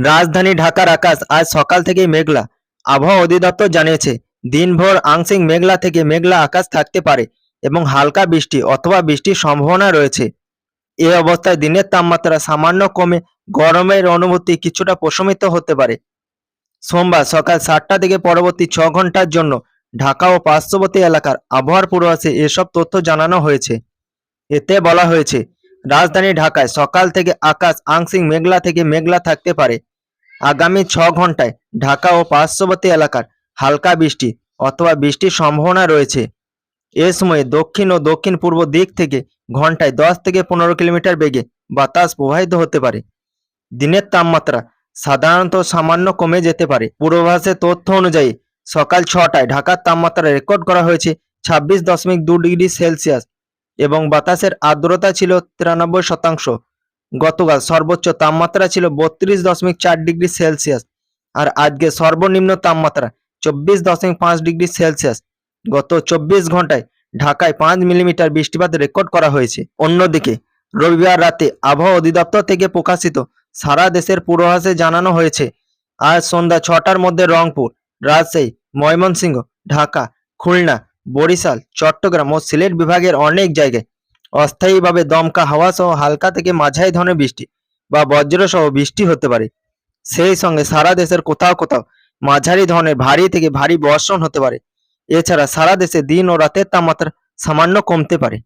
রাজধানী ঢাকার আকাশ আজ সকাল থেকেই মেঘলা। আবহাওয়া অধিদপ্তর জানিয়েছে, দিনভর আংশিক মেঘলা থেকে মেঘলা আকাশ থাকতে পারে এবং হালকা বৃষ্টি অথবা বৃষ্টির সম্ভাবনা রয়েছে। এই অবস্থায় দিনের তাপমাত্রা সামান্য কমে গরমের অনুভূতি কিছুটা প্রশমিত হতে পারে। সোমবার সকাল সাতটা থেকে পরবর্তী ছ ঘণ্টার জন্য ঢাকা ও পার্শ্ববর্তী এলাকার আবহাওয়ার পূর্বাভাসে এসব তথ্য জানানো হয়েছে। এতে বলা হয়েছে, রাজধানী ঢাকায় সকাল থেকে আকাশ আংশিক মেঘলা থেকে মেঘলা থাকতে পারে। আগামী ছ ঘন্টায় ঢাকা ও পার্শ্ববর্তী এলাকার হালকা বৃষ্টি অথবা বৃষ্টির সম্ভাবনা রয়েছে। এ সময়ে দক্ষিণ ও দক্ষিণ পূর্ব দিক থেকে ঘন্টায় দশ থেকে পনেরো কিলোমিটার বেগে বাতাস প্রবাহিত হতে পারে। দিনের তাপমাত্রা সাধারণত সামান্য কমে যেতে পারে। পূর্বাভাসের তথ্য অনুযায়ী সকাল ছটায় ঢাকার তাপমাত্রা রেকর্ড করা হয়েছে ছাব্বিশ দশমিক দু ডিগ্রি সেলসিয়াস এবং বাতাসের আর্দ্রতা ছিল তিরানব্বই শতাংশ। গতকাল সর্বোচ্চ তাপমাত্রা ছিল বত্রিশ দশমিক চার ডিগ্রি সেলসিয়াস আর আজকে সর্বনিম্ন তাপমাত্রা চব্বিশ দশমিক পাঁচ ডিগ্রি সেলসিয়াস। গত চব্বিশ ঘন্টায় ঢাকায় পাঁচ মিলিমিটার বৃষ্টিপাত রেকর্ড করা হয়েছে। অন্যদিকে, রবিবার রাতে আবহাওয়া অধিদপ্তর থেকে প্রকাশিত সারা দেশের পূর্বাভাসে জানানো হয়েছে, আজ সন্ধ্যা ছটার মধ্যে রংপুর, রাজশাহী, ময়মনসিংহ, ঢাকা, খুলনা, বরিশাল, চট্টগ্রাম ও সিলেট বিভাগের অনেক জায়গায় অস্থায়ীভাবে দমকা হাওয়া সহ হালকা থেকে মাঝারি ধরনের বৃষ্টি বা বজ্র সহ বৃষ্টি হতে পারে। সেই সঙ্গে সারা দেশের কোথাও কোথাও মাঝারি ধরনের ভারী থেকে ভারী বর্ষণ হতে পারে। এছাড়া সারা দেশে দিন ও রাতের তাপমাত্রা সামান্য কমতে পারে।